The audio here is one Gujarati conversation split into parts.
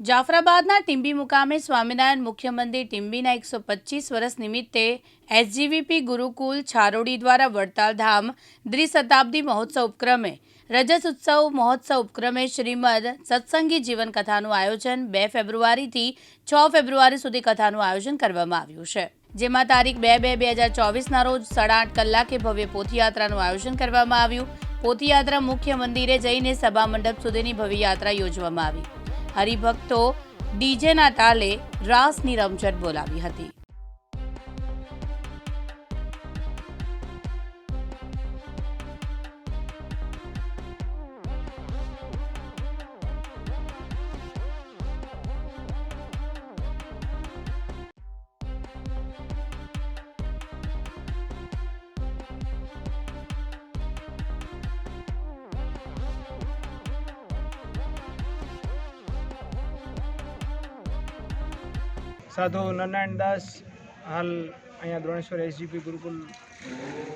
જાફરાબાદના ટીંબી મુકામે સ્વામિનારાયણ મુખ્ય મંદિર ટીંબીના એકસો પચીસ વર્ષ નિમિત્તે એસજીવીપી ગુરુકુલ છારોડી દ્વારા વડતાલ ધામ દ્વિશતાબ્દી મહોત્સવ ઉપક્રમે, રજત ઉત્સવ મહોત્સવ ઉપક્રમે શ્રીમદ સત્સંગી જીવન કથાનું આયોજન બે ફેબ્રુઆરીથી છ ફેબ્રુઆરી સુધી કથાનું આયોજન કરવામાં આવ્યું છે. જેમાં તારીખ બે બે બે હજાર ચોવીસના રોજ સાડા આઠ કલાકે ભવ્ય પોથીયાત્રાનું આયોજન કરવામાં આવ્યું. પોથીયાત્રા મુખ્ય મંદિરે જઈને સભા મંડપ સુધીની ભવ્ય યાત્રા યોજવામાં આવી. હરિભક્તો ડીજેના તાલે રાસની રમઝટ બોલાવી હતી. સાધુ નારાયણ દાસ હાલ અહીંયા દ્રોણેશ્વર એસજીપી ગુરુકુલ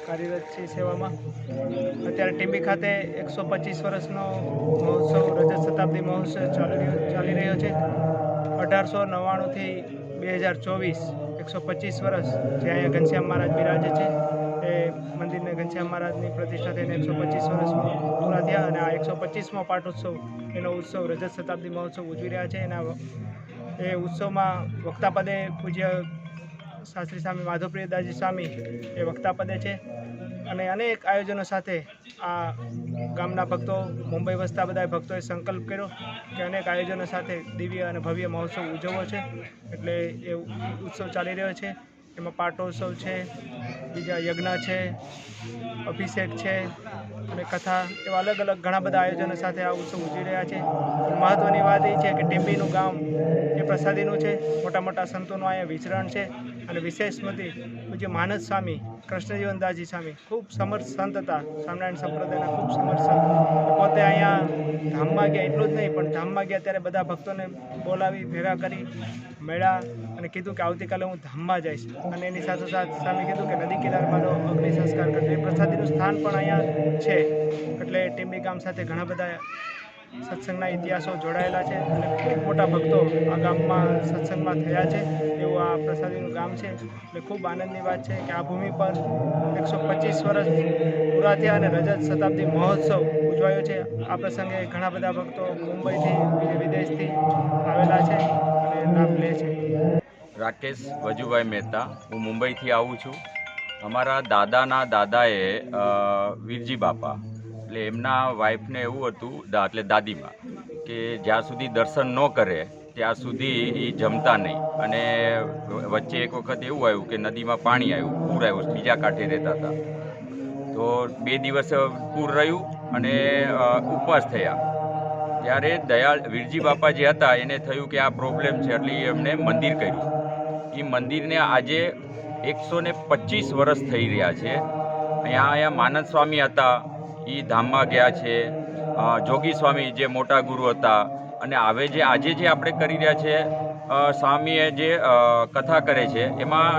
કાર્યરત છે સેવામાં. અત્યારે ટીબી ખાતે એકસો પચીસ વર્ષનો મહોત્સવ, રજત શતાબ્દી મહોત્સવ ચાલી રહ્યો ચાલી રહ્યો છે. અઢારસો નવ્વાણુંથી બે હજાર ચોવીસ, એકસો પચીસ વર્ષ જે અહીંયા ઘનશ્યામ મહારાજ બિરાજે છે. એ મંદિરને ઘનશ્યામ મહારાજની પ્રતિષ્ઠા થઈને એકસો પચીસ વર્ષ પૂરા થયા અને આ એકસો પચીસમો પાટોત્સવ, એનો ઉત્સવ રજત શતાબ્દી મહોત્સવ ઉજવી રહ્યા છે. એના એ ઉત્સવમાં વક્તાપદે પૂજ્ય શાસ્ત્રી સ્વામી માધવપ્રિયદાસજી સ્વામી એ વક્તાપદે છે. અને અનેક આયોજનો સાથે આ ગામના ભક્તો, મુંબઈ વસતા બધા ભક્તોએ સંકલ્પ કર્યો કે અનેક આયોજનો સાથે દિવ્ય અને ભવ્ય મહોત્સવ ઉજવવો છે. એટલે એ ઉત્સવ ચાલી રહ્યો છે. એમાં પાટોત્સવ છે, બીજા યજ્ઞ છે, અભિષેક છે અને કથા એવા અલગ અલગ ઘણા બધા આયોજનો સાથે આ ઉત્સવ ઉજવી રહ્યા છે. મહત્ત્વની વાત એ છે કે ટીંબીનું ગામ એ પ્રસાદીનું છે. મોટા મોટા સંતોનું અહીંયા વિચરણ છે. અને વિશેષ સ્મૃતિ પૂજ્ય માનસ સ્વામી, કૃષ્ણજીવનદાસજી સ્વામી, ખૂબ સમર્થ સંત હતા. સ્વામિનારાયણ સંપ્રદાયના ખૂબ સમર્થ સંત પોતે અહીંયા ધામમાં ગયા, એટલું જ નહીં, પણ ધામમાં ગયા ત્યારે બધા ભક્તોને બોલાવી, ભેગા કરી, મેળા અને કીધું કે આવતીકાલે હું ધામમાં જઈશ. અને એની સાથોસાથ સ્વામી કીધું કે નદી કિનારે મારો અગ્નિ સંસ્કાર કરજો. એ પ્રસાદીનું સ્થાન પણ અહીંયા છે. એટલે ટીમ્બી ગામ સાથે ઘણા બધા સત્સંગના ઇતિહાસો જોડાયેલા છે અને ખૂબ મોટા ભક્તો આ ગામમાં સત્સંગમાં થયા છે એવું આ પ્રસાદીનું ગામ છે. એટલે ખૂબ આનંદની વાત છે કે આ ભૂમિ પર એકસો પચીસ વર્ષ પૂરા અને રજત શતાબ્દી મહોત્સવ ઉજવાયો છે. આ પ્રસંગે ઘણા બધા ભક્તો મુંબઈથી વિદેશથી આવેલા છે અને લાભ લે છે. રાકેશ વજુભાઈ મહેતા, હું મુંબઈથી આવું છું. અમારા દાદાના દાદાએ વીરજી બાપા એટલે એમના વાઈફને એવું હતું એટલે દાદીમાં, કે જ્યાં સુધી દર્શન ન કરે, ત્યાં સુધી એ જમતા નહીં. અને વચ્ચે એક વખત એવું આવ્યું કે નદીમાં પાણી આવ્યું, પૂર આવ્યું બીજા કાંઠે રહેતા હતા. તો બે દિવસ પૂર રહ્યું અને ઉપવાસ થયા. ત્યારે દયાળ વીરજી બાપા જે હતા, એને થયું કે આ પ્રોબ્લેમ છે, એટલે એમણે મંદિર કર્યું. એ મંદિરને આજે એકસો ને પચીસ વર્ષ થઈ રહ્યા છે. અહીંયા અહીંયા માનદ સ્વામી હતા એ ધામમાં ગયા છે. જોગી સ્વામી જે મોટા ગુરુ હતા અને હવે જે આજે જે આપણે કરી રહ્યા છે સ્વામીએ જે કથા કરે છે, એમાં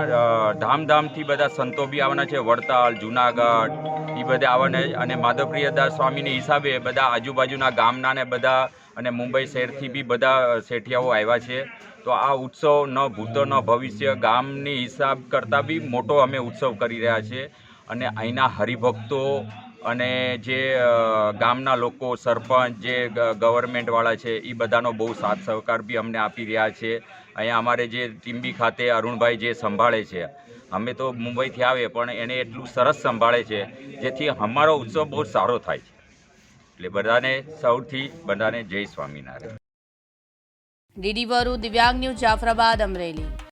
ધામધામથી બધા સંતો બી આવવાના છે. વડતાલ, જુનાગઢ એ બધા આવવાના અને માધવપ્રિયદાસ સ્વામીને હિસાબે બધા આજુબાજુના ગામના ને બધા અને મુંબઈ શહેરથી બી બધા શેઠિયાઓ આવ્યા છે. તો આ ઉત્સવ ન ભૂતો ન ભવિષ્ય ગામની હિસાબ કરતાં બી મોટો અમે ઉત્સવ કરી રહ્યા છીએ અને અહીંના હરિભક્તો અને જે ગામના લોકો, સરપંચ, જે ગવર્મેન્ટવાળા છે એ બધાનો બહુ સાથ સહકાર બી અમને આપી રહ્યા છે. અહીંયા અમારે જે ટીમ્બી ખાતે અરુણભાઈ જે સંભાળે છે, અમે તો મુંબઈથી આવે પણ એને એટલું સરસ સંભાળે છે, જેથી અમારો ઉત્સવ બહુ સારો થાય છે. એટલે બધાને સૌથી, બધાને જય સ્વામિનારાયણ. ડીડી વરુ, દિવ્યાંગ ન્યૂઝ જાફરાબાદ, અમરેલી.